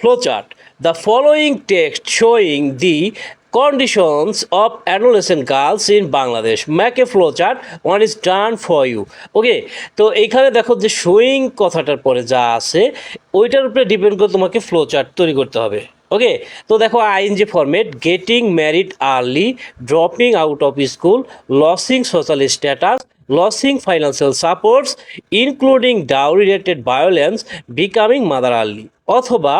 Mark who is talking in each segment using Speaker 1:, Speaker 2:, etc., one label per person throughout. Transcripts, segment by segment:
Speaker 1: flowchart. The following text showing the conditions of adolescent girls in Bangladesh. Make a flowchart. One is done for you. Okay তো এইখানে দেখো যে showing কথাটার পরে যা আছে, ওইটার উপরে ডিপেন্ড করে তোমাকে ফ্লোচার্ট তৈরি করতে হবে ওকে তো দেখো ING format getting married early dropping out of school losing social status losing financial supports including dowry related violence becoming mother early অথবা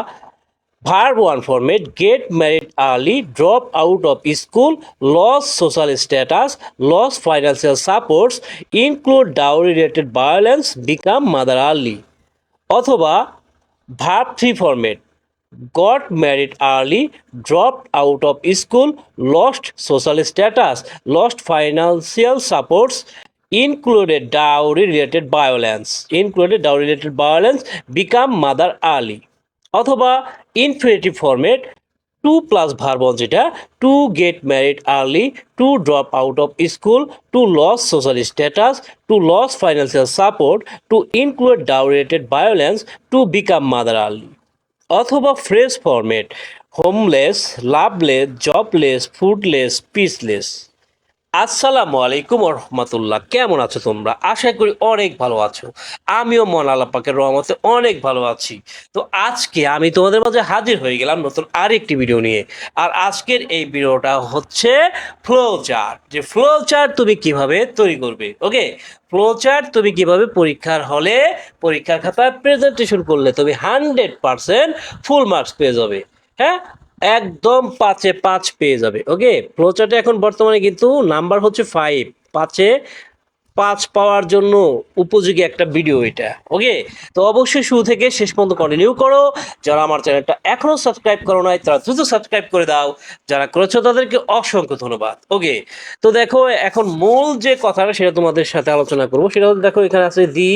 Speaker 1: form one for get married early drop out of school lose social status lose financial supports include dowry related violence become mother early অথবা verb three for made got married early drop out of school lost social status lost financial supports included dowry related violence included dowry related violence become mother early অথবা infinitive format to plus verb যেটা to get married early to drop out of school to lose social status to lose financial support to include dowry related violence to become mother early অথবা fresh format homeless loveless jobless foodless peaceless আসসালামু আলাইকুম রহমতুল্লাহ। কেমন আছো তোমরা? আশা করি অনেক ভালো আছো। আমিও মন আল্লাপাকের রহমতে অনেক ভালো আছি। তো আজকে আমি তোমাদের মাঝে হাজির হয়ে গেলাম নতুন আরেকটি ভিডিও নিয়ে। আর আজকের এই ভিডিওটা হচ্ছে ফ্লো চার্ট যে ফ্লো চার্ট তুমি কীভাবে তৈরি করবে, ওকে? ফ্লো চার্ট তুমি কীভাবে পরীক্ষার হলে পরীক্ষার খাতায় প্রেজেন্টেশন করলে তুমি হান্ড্রেড পার্সেন্ট ফুল মার্কস পেয়ে যাবে। হ্যাঁ? একদম পাঁচে পাঁচ পেয়ে যাবে ওকে ফ্লোচার্টে এখন বর্তমানে কিন্তু নাম্বার হচ্ছে ফাইভ পাঁচে পাঁচ পাওয়ার জন্য উপযোগী একটা ভিডিও এটা ওকে তো অবশ্যই শুরু থেকে শেষ পর্যন্ত কন্টিনিউ করো। যারা আমার চ্যানেলটা এখনও সাবস্ক্রাইব করো নাই, তারা দ্রুত সাবস্ক্রাইব করে দাও। যারা করেছ তাদেরকে অসংখ্য ধন্যবাদ ওকে তো দেখো, এখন মূল যে কথাটা সেটা তোমাদের সাথে আলোচনা করব, সেটা হচ্ছে দেখো, এখানে আছে দি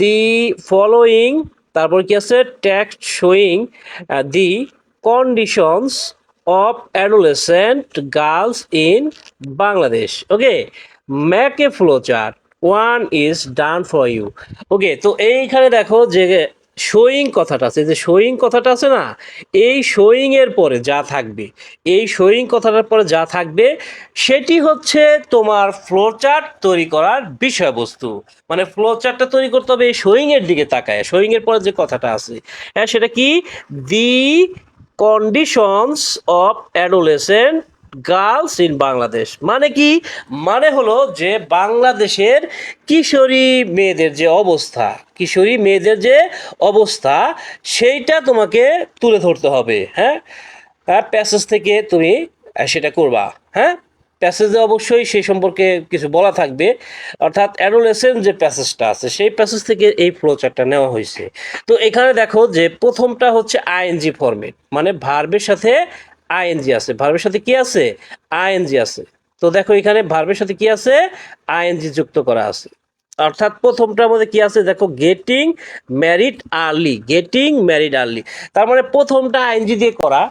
Speaker 1: দি ফলোয়িং তারপর কি আছে? Tax showing the conditions of adolescent girls in Bangladesh. Okay, make a flowchart. One is done for you. Okay, তো এইখানে দেখো যে শোয়িং কথাটা আছে যে শোয়িং কথাটা আছে না এই শোয়িং এর পরে যা থাকবে এই শোয়িং কথাটার পরে যা থাকবে সেটি হচ্ছে তোমার ফ্লোচার্ট তৈরি করার বিষয়বস্তু মানে ফ্লোচার্টটা তৈরি করতে হবে এই শোয়িং এর দিকে তাকায় শোয়িং এর পরে যে কথাটা আছে হ্যাঁ সেটা কি the conditions of adolescent girls in Bangladesh মানে কি? মানে হলো যে বাংলাদেশের কিশোরী মেয়েদের যে অবস্থা, কিশোরী মেয়েদের যে অবস্থা, সেইটা তোমাকে তুলে ধরতে হবে হ্যাঁ? প্যাসেজ থেকে তুমি সেটা করবা হ্যাঁ? প্যাসেজে অবশ্যই সেই সম্পর্কে কিছু বলা থাকবে। অর্থাৎ অ্যাডোলেসেন্ট যে প্যাসেজটা আছে, সেই প্যাসেজ থেকে এই ফ্লোচারটা নেওয়া হয়েছে। তো এখানে দেখো যে প্রথমটা হচ্ছে আইএনজি ফরম্যাট মানে ভার্বের সাথে আইএনজি আছে। ভার্বের সাথে কি আছে? আইএনজি আছে। তো দেখো এখানে ভার্বের সাথে কি আছে? আইএনজি যুক্ত করা আছে। অর্থাৎ প্রথমটার মধ্যে কি আছে? দেখো getting married early getting married early তার মানে প্রথমটা আইএনজি দিয়ে করা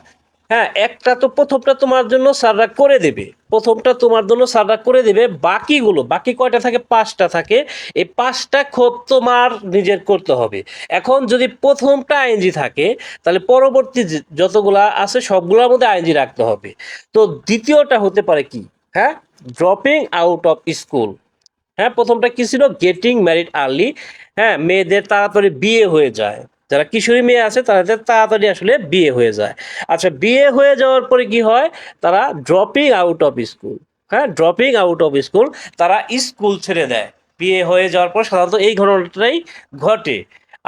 Speaker 1: হ্যাঁ একটা তো প্রথমটা তোমার জন্য সাররা করে দেবে। প্রথমটা তোমার জন্য সাররা করে দেবে। বাকিগুলো, বাকি কয়টা থাকে? পাঁচটা থাকে। এই পাঁচটা ক্ষোভ তোমার নিজের করতে হবে। এখন যদি প্রথমটা আইনজি থাকে, তাহলে পরবর্তী যতগুলা আছে, সবগুলোর মধ্যে আইনজি রাখতে হবে। তো দ্বিতীয়টা হতে পারে কি? হ্যাঁ ড্রপিং আউট অফ স্কুল হ্যাঁ প্রথমটা কি ছিল? গেটিং ম্যারিড আর্লি হ্যাঁ মেয়েদের তাড়াতাড়ি বিয়ে হয়ে যায়। যারা কিশোরী মেয়ে আছে তাদের তাড়াতাড়ি আসলে বিয়ে হয়ে যায়। আচ্ছা বিয়ে হয়ে যাওয়ার পরে কি হয়? তারা ড্রপিং আউট অফ স্কুল হ্যাঁ? ড্রপিং আউট অফ স্কুল তারা স্কুল ছেড়ে দেয়। বিয়ে হয়ে যাওয়ার পর সাধারণত এই ঘটনাটাই ঘটে।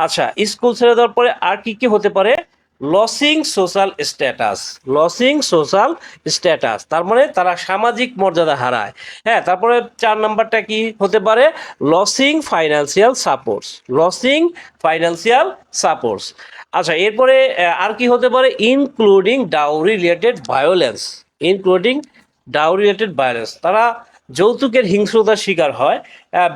Speaker 1: আচ্ছা স্কুল ছেড়ে দেওয়ার পরে আর কি কি হতে পারে? Losing social status, losing social status. তার মানে তারা সামাজিক মর্যাদা হারায়। হ্যাঁ তারপরে চার নাম্বারটা কি হতে পারে? Losing financial supports, losing financial supports. আচ্ছা এরপরে আর কি হতে পারে? Including dowry related violence, including dowry related violence. তারা যৌতুকের হিংস্রতার শিকার হয়।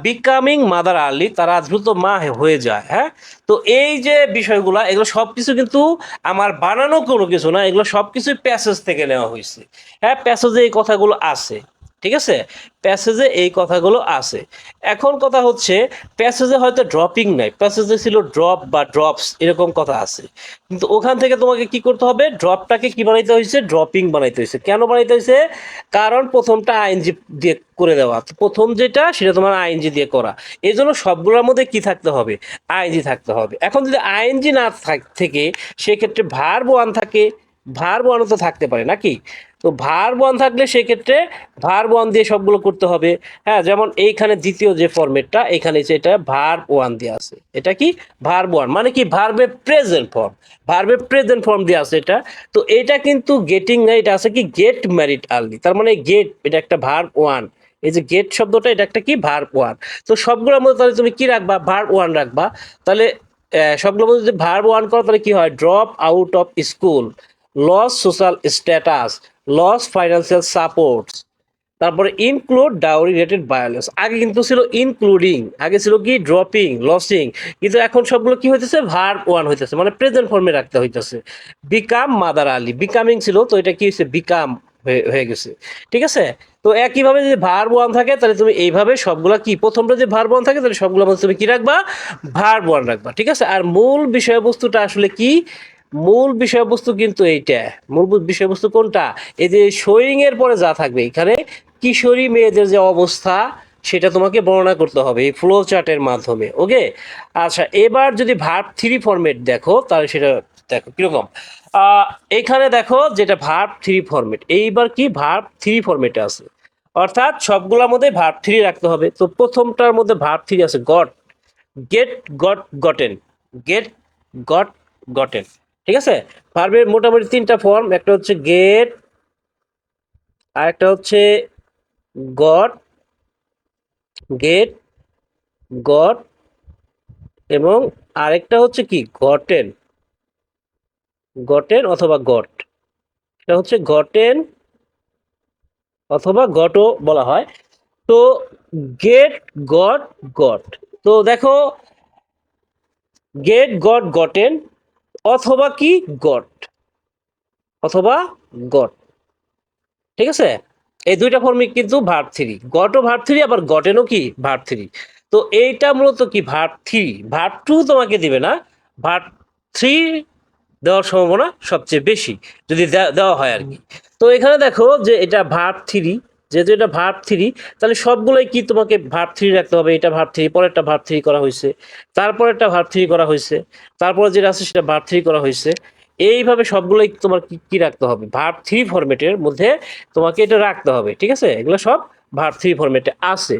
Speaker 1: বিকামিং মাদার আলি তারা দ্রুত মা হয়ে যায় হ্যাঁ? তো এই যে বিষয়গুলা, এগুলো সব কিছু কিন্তু আমার বানানো কোনো কিছু না, এগুলো সব কিছুই প্যাসেজ থেকে নেওয়া হয়েছে। হ্যাঁ প্যাসেজে এই কথাগুলো আছে। ঠিক আছে? প্যাসেজে এই কথাগুলো আছে। এখন কথা হচ্ছে প্যাসেজে হয়তো ড্রপিং নাই। প্যাসেজে ছিল ড্রপ বা ড্রপস এরকম কথা আছে। কিন্তু ওখান থেকে তোমাকে কি করতে হবে? ড্রপটাকে কি বানাইতে হয়েছে? ড্রপিং বানাইতে হয়েছে। কেন বানাইতে হয়েছে? কারণ প্রথমটা আইনজি দিয়ে করে দেওয়া। প্রথম যেটা, সেটা তোমার আইনজি দিয়ে করা। এই জন্য সবগুলোর মধ্যে কি থাকতে হবে? আইনজি থাকতে হবে। এখন যদি আইনজি না থাক, থেকে, সেক্ষেত্রে ভার ওয়ান থাকে। ভার ওয়ানও তো থাকতে পারে, নাকি? তো ভার বন থাকলে সেক্ষেত্রে ভার ওয়ান দিয়ে সবগুলো করতে হবে। হ্যাঁ যেমন এইখানে দ্বিতীয় যে ফর্মেটটা এখানে যেটা ভার ওয়ান দিয়ে আছে। এটা কি? ভার ওয়ান মানে কি? ভার্বে প্রেজেন্ট ফর্ম। ভার্বে প্রেজেন্ট ফর্ম দিয়ে আছে এটা। তো এটা কিন্তু গেটিং না, এটা আছে কি? Get married early. তার মানে গেট, এটা একটা ভার ওয়ান। এই যে গেট শব্দটা, এটা একটা কি? Verb one. তো সবগুলোর মধ্যে তাহলে তুমি কি রাখবা? ভার ওয়ান রাখবা। তাহলে সবগুলোর মধ্যে যদি ভার ওয়ান করো, তাহলে কি হয়? Drop out of school. Loss social status. Loss financial supports তারপরে ইনক্লুড ডাউরি রিলেটেড ভায়োলেন্স আগে কিন্তু ছিল ইনক্লুডিং আগে ছিল কি ড্রপিং লসিং কিন্তু এখন সবগুলো কি হইতেছে? ভার ওয়ান হইতেছে মানে প্রেজেন্ট ফর্মে রাখতে হইতেছে। বিকাম মাদার আলী বিকামিং ছিল, তো এটা কি হয়েছে বিকাম হয়ে হয়ে গেছে। ঠিক আছে? তো একইভাবে যদি ভার ওয়ান থাকে, তাহলে তুমি এইভাবে সবগুলা কি? প্রথমটা যে ভার ওয়ান থাকে, তাহলে সবগুলো মধ্যে তুমি কি রাখবা? ভার ওয়ান রাখবা। ঠিক আছে? আর মূল বিষয়বস্তুটা আসলে কি? মূল বিষয়বস্তু কিন্তু এইটা। মূল বিষয়বস্তু কোনটা? এই যে শোয়িং এর পরে যা থাকবে, এখানে কিশোরী মেয়েদের যে অবস্থা, সেটা তোমাকে বর্ণনা করতে হবে এই ফ্লো চার্টের মাধ্যমে ওকে আচ্ছা এবার যদি ভার্ব থ্রি ফরম্যাট দেখো, তাহলে সেটা দেখো কীরকম। এখানে দেখো যেটা ভার্ব থ্রি ফরম্যাট এইবার কি ভার্ব থ্রি ফরম্যাটে আছে। অর্থাৎ সবগুলোর মধ্যে ভার্ব থ্রি রাখতে হবে। তো প্রথমটার মধ্যে ভার্ব থ্রি আছে got get got gotten get got gotten ঠিক আছে? ভার্বের মোটামুটি তিনটা ফর্ম একটা হচ্ছে গেট আর একটা হচ্ছে গড গেট গড এবং আরেকটা হচ্ছে কি? গটেন। গটেন অথবা গট। এটা হচ্ছে গটেন অথবা গটও বলা হয়। তো গেট গট গট। তো দেখো গেট গট, গটেন অথবা কি? গট। অথবা গট। ঠিক আছে? এই দুইটা ফর্মই কিন্তু ভার্ব থ্রি গটও ভার্ব থ্রি আবার গটেনও কি? ভার্ব থ্রি তো এইটা মূলত কি? ভার্ব থ্রি ভার্ব টু তোমাকে দিবে না। ভার্ব থ্রি দেওয়ার সম্ভাবনা সবচেয়ে বেশি, যদি দেওয়া হয় আর কি। তো এখানে দেখো যে এটা ভার্ব থ্রি যেহেতু এটা ভার্ব থ্রি তাহলে সবগুলোই কি তোমাকে ভার্ব থ্রি রাখতে হবে? এটা ভার্ব থ্রি পরেরটা ভার্ব থ্রি করা হয়েছে। তারপরেরটা ভার্ব থ্রি করা হয়েছে। তারপরে যেটা আছে সেটা ভার্ব থ্রি করা হয়েছে। এইভাবে সবগুলোই তোমার কি কি রাখতে হবে? ভার্ব থ্রি ফরম্যাটের মধ্যে তোমাকে এটা রাখতে হবে, ঠিক আছে? এগুলো সব ভার্ব থ্রি ফরম্যাটে আছে।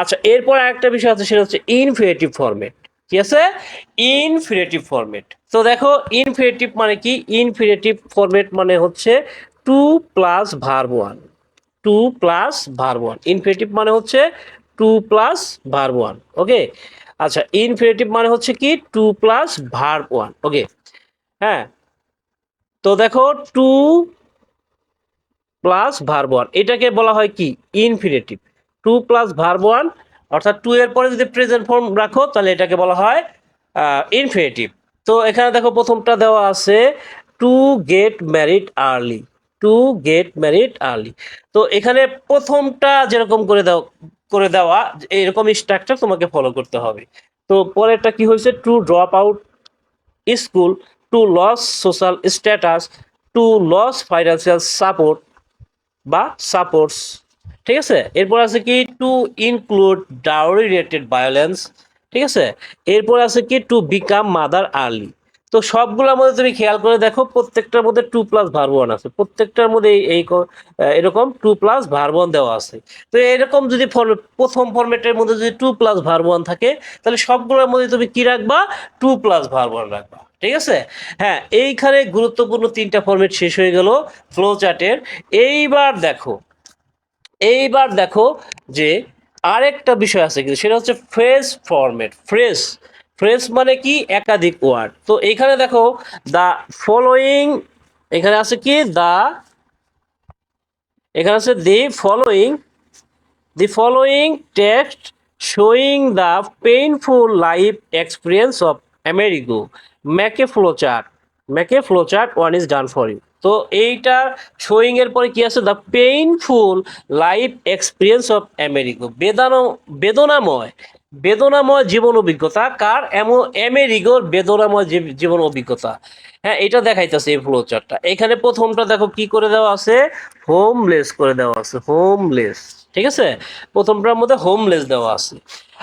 Speaker 1: আচ্ছা এরপর আরেকটা বিষয় আছে, সেটা হচ্ছে ইনফিনিটিভ ফরম্যাট কি আছে? ইনফিনিটিভ ফরম্যাট তো দেখো ইনফিনিটিভ মানে কি? ইনফিনিটিভ ফরম্যাট মানে হচ্ছে to plus verb one to plus verb one infinitive মানে হচ্ছে to plus verb one okay আচ্ছা ইনফিনিটিভ মানে হচ্ছে কি? To plus verb one okay হ্যাঁ? তো দেখো টু প্লাস ভার্ব ওয়ান এটাকে বলা হয় কি? Infinitive to plus verb one অর্থাৎ টু এর পরে যদি প্রেজেন্ট ফর্ম রাখো, তাহলে এটাকে বলা হয় ইনফিনিটিভ তো এখানে দেখো, প্রথমটা দেওয়া আছে to get married early to get married early তো এখানে প্রথমটা যেরকম করে দাও, করে দেওয়া, এরকম স্ট্রাকচার তোমাকে ফলো করতে হবে। তো পরেরটা কি হয়েছে? To drop out school to lose social status to lose financial support বা সাপোর্টস ঠিক আছে? এরপর আছে কি? To include dowry related violence ঠিক আছে? এরপর আছে কি? টু বিকাম মাদার আর্লি তো সবগুলোর মধ্যে তুমি খেয়াল করে দেখো, প্রত্যেকটার মধ্যে টু প্লাস ভার্বন আছে। প্রত্যেকটার মধ্যে এই- এরকম টু প্লাস ভার্বন দেওয়া আছে। তো এরকম যদি প্রথম ফরম্যাটের মধ্যে যদি টু প্লাস ভার্বন থাকে, তাহলে সবগুলোর মধ্যে তুমি কি রাখবা? টু প্লাস ভার্বন রাখবা। ঠিক আছে? হ্যাঁ এইখানে গুরুত্বপূর্ণ তিনটা ফরম্যাট শেষ হয়ে গেল ফ্লো চার্টের এইবার দেখো এইবার দেখো যে আরেকটা বিষয় আছে কিন্তু, সেটা হচ্ছে ফ্রেশ ফরম্যাট ফ্রেজ ফ্রেজ মানে কি? একাধিক ওয়ার্ড তো এখানে দেখো দ্য ফলোয়িং এখানে আছে কি? দ্য এখানে আছে the following the following text showing the painful life experience of Amerigo Mackay a flow chart make a flow chart one is done for you তো এইটা শোয়িং এর পরে কি আছে? The painful life experience of Americo বেদনা বেদনাময়। বেদনাময় জীবন অভিজ্ঞতা, কার? এমন আমেরিকোর বেদনাময় জীব- জীবন অভিজ্ঞতা। হ্যাঁ এটা দেখাইতেছে এই ফ্লো চার্টটা এখানে প্রথমটা দেখো কি করে দেওয়া আছে? হোমলেস করে দেওয়া আছে হোমলেস ঠিক আছে? প্রথমটার মধ্যে হোমলেস দেওয়া আছে।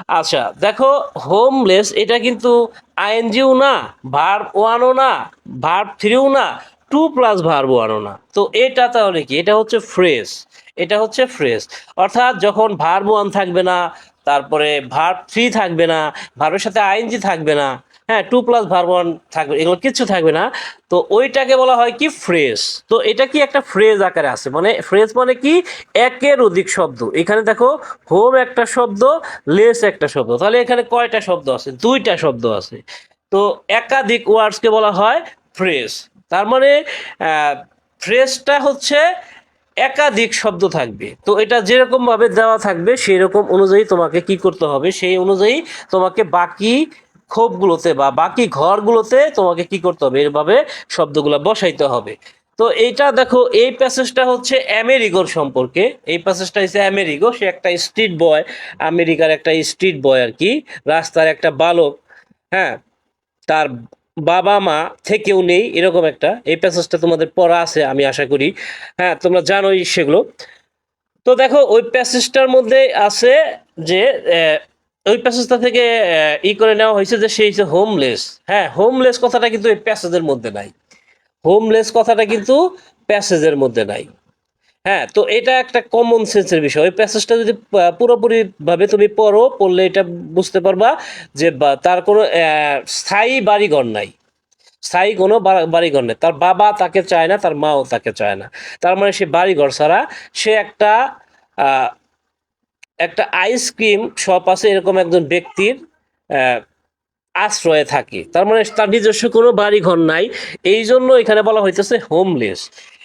Speaker 1: আচ্ছা দেখো হোমলেস এটা কিন্তু আইএনজিও না ভার্ব ওয়ানও না ভার্ব থ্রিও না টু প্লাস ভার্ব ওয়ানও না। তো এটা তাহলে কি? এটা হচ্ছে ফ্রেশ এটা হচ্ছে ফ্রেশ অর্থাৎ যখন ভার্ব ওয়ান থাকবে না তারপরে ভার্ব থ্রি থাকবে না ভার্বের সাথে আইএনজি থাকবে না হ্যাঁ টু প্লাস ভার্ব ওয়ান থাকবে, এগুলো কিচ্ছু থাকবে না। তো ওইটাকে বলা হয় কি? ফ্রেজ তো এটা কি একটা ফ্রেজ আকারে আছে? মানে ফ্রেজ মানে কি? একের অধিক শব্দ। এখানে দেখো হোম একটা শব্দ লেস একটা শব্দ। তাহলে এখানে কয়টা শব্দ আছে? দুইটা শব্দ আছে। তো একাধিক ওয়ার্ডসকে বলা হয় ফ্রেজ তার মানে ফ্রেজটা হচ্ছে একাধিক শব্দ থাকবে। তো এটা যেরকম ভাবে দেওয়া থাকবে সেই রকম অনুযায়ী তোমাকে কি করতে হবে? সেই অনুযায়ী তোমাকে বাকি খোপগুলোতে বা বাকি ঘরগুলোতে তোমাকে কি করতে হবে? এভাবে শব্দগুলো বসাইতে হবে। তো এইটা দেখো, এই প্যাসেজটা হচ্ছে আমেরিকোর সম্পর্কে। এই প্যাসেজটা হচ্ছে আমেরিকো সে একটা স্ট্রিট বয়, আমেরিকার একটা স্ট্রিট বয় আর কি। রাস্তার একটা বালক হ্যাঁ? তার বাবা, মা থেকেও নেই, এরকম একটা এই প্যাসেজটা তোমাদের পড়া আছে, আমি আশা করি। হ্যাঁ তোমরা জানোই সেগুলো। তো দেখো, ওই প্যাসেজটার মধ্যে আছে যে ওই প্যাসেজটা থেকে ই করে নেওয়া হয়েছে যে, সে হচ্ছে হোমলেস হ্যাঁ হোমলেস কথাটা কিন্তু এই প্যাসেজের মধ্যে নাই। হোমলেস কথাটা কিন্তু প্যাসেজের মধ্যে নাই। হ্যাঁ তো এটা একটা কমন সেন্সের বিষয়। ওই প্যাসেজটা যদি পুরোপুরিভাবে তুমি পড়ো, পড়লে এটা বুঝতে পারবা যে তার কোনো স্থায়ী বাড়িঘর নাই। স্থায়ী কোনো বাড়িঘর নেই। তার বাবা তাকে চায় না, তার মাও তাকে চায় না। তার মানে সে বাড়িঘর ছাড়া সে একটা একটা আইসক্রিম শপ আছে, এরকম একজন ব্যক্তির আশ্রয়ে থাকে। তার মানে তার নিজস্ব কোনো বাড়িঘর নাই। এই জন্য এখানে বলা হইতেছে হোমলেস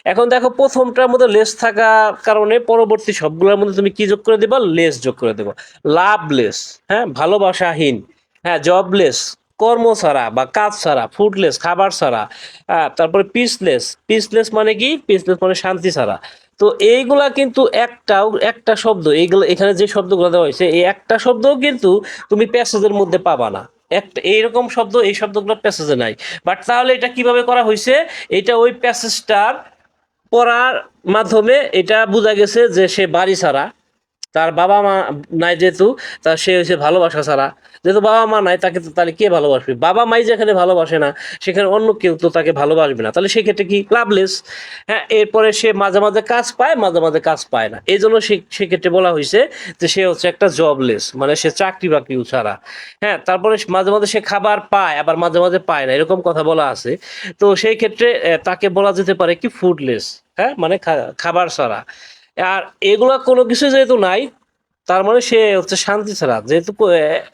Speaker 1: এখন দেখো প্রথমটার মধ্যে লেস থাকার কারণে পরবর্তী সবগুলোর মধ্যে তুমি কি যোগ করে দেবা? লেস যোগ করে দেবা। লাভলেস হ্যাঁ? ভালোবাসাহীন হ্যাঁ? জবলেস কর্ম ছাড়া বা কাজ ছাড়া ফুডলেস খাবার ছাড়া হ্যাঁ? তারপরে পিসলেস পিসলেস মানে কি? পিসলেস মানে শান্তি ছাড়া। তো এইগুলা কিন্তু একটাও, একটা শব্দ, এইগুলো, এখানে যে শব্দগুলো দেওয়া হয়েছে, এই একটা শব্দও কিন্তু তুমি প্যাসেজের মধ্যে পাবা না। একটা, এইরকম শব্দ, এই শব্দগুলো প্যাসেজে নাই। বাট তাহলে এটা কীভাবে করা হয়েছে? এটা ওই প্যাসেজটার পড়ার মাধ্যমে এটা বোঝা গেছে যে সে বাড়ি ছাড়া তার বাবা মা নাই যেহেতু তার সে হচ্ছে ভালোবাসা ছাড়া। যেহেতু বাবা মা নাই, তাকে তো তাহলে কে ভালোবাসবে? বাবা মাই যেখানে ভালোবাসে না, সেখানে অন্য কেউ তো তাকে ভালোবাসবে না। তাহলে সেক্ষেত্রে কি লাভলেস? হ্যাঁ এরপরে সে মাঝে মাঝে কাজ পায়, মাঝে মাঝে কাজ পায় না। এই জন্য সে সেক্ষেত্রে বলা হয়েছে যে সে হচ্ছে একটা জবলেস মানে সে চাকরি বাকরিও ছাড়া। হ্যাঁ তারপরে মাঝে মাঝে সে খাবার পায়, আবার মাঝে মাঝে পায় না। এরকম কথা বলা আছে। তো সেই ক্ষেত্রে তাকে বলা যেতে পারে কি ফুডলেস হ্যাঁ মানে খাবার ছাড়া। আর এগুলা কোনো কিছু যেহেতু নাই, তার মানে সে হচ্ছে শান্তি ছাড়া। যেহেতু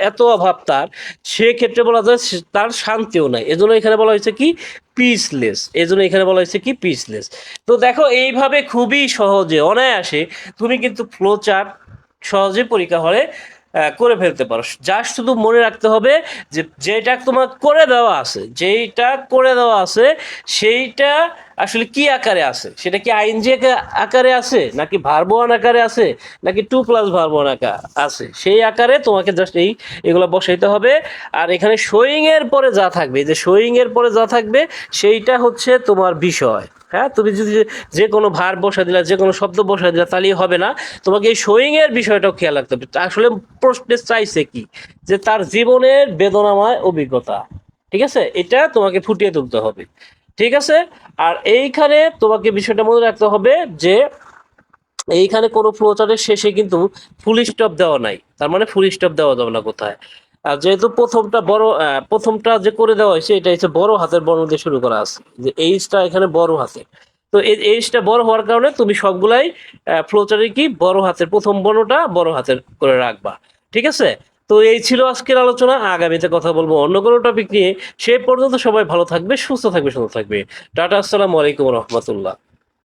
Speaker 1: এত অভাব তার, সেক্ষেত্রে বলা যায় তার শান্তিও নাই। এজন্য এখানে বলা হয়েছে কি? পিসলেস এজন্য এখানে বলা হয়েছে কি? পিসলেস তো দেখো, এইভাবে খুবই সহজে, অনায়াসে তুমি কিন্তু ফ্লো চার্ট সহজে পরীক্ষা হলে করে ফেলতে পারো। জাস্ট শুধু মনে রাখতে হবে যে, যেটা তোমার করে দেওয়া আছে, যেইটা করে দেওয়া আছে, সেইটা আসলে কি আকারে আছে? সেটা কি আইনজি আকারে আছে? নাকি ভার্বন আকারে আছে? নাকি টু প্লাস ভার্বন আকার আছে? সেই আকারে তোমাকে জাস্ট এই, এগুলো বসাইতে হবে। আর এখানে শোয়িং এর পরে যা থাকবে যে শোয়িং এর পরে যা থাকবে, সেইটা হচ্ছে তোমার বিষয়। হ্যাঁ? তুমি যদি যে- কোনো ভার বসা দিলা, যে কোনো শব্দ বসা দিলা, তাহলেই হবে না। তোমাকে এই শোয়িং এর বিষয়টাও খেয়াল রাখতে হবে। আসলে প্রশ্নে চাইছে কি? যে তার জীবনের বেদনাময় অভিজ্ঞতা। ঠিক আছে? এটা তোমাকে ফুটিয়ে তুলতে হবে। ঠিক আছে? আর এইখানে তোমাকে বিষয়টা মনে রাখতে হবে যে, এইখানে কোনো ফ্লোচার্টের শেষে কিন্তু ফুল স্টপ দেওয়া নাই। তার মানে ফুল স্টপ দেওয়া যাবে না কোথায়। আর যেহেতু প্রথমটা বড় প্রথমটা যে করে দেওয়া হয়েছে, এটা হচ্ছে বড় হাতের বর্ণ দিয়ে শুরু করা আছে। যে এইচটা এখানে বড় হাতে তো এই এইচটা বড় হওয়ার কারণে তুমি সবগুলাই ফ্লোচারে কি বড় হাতের প্রথম বর্ণটা বড় হাতের করে রাখবা। ঠিক আছে? তো এই ছিল আজকের আলোচনা। আগামীতে কথা বলব অন্য কোনো টপিক নিয়ে। সে পর্যন্ত সবাই ভালো থাকবে, সুস্থ থাকবে, সুন্দর থাকবে। টাটা, আসসালামু আলাইকুম রহমতুল্লাহ।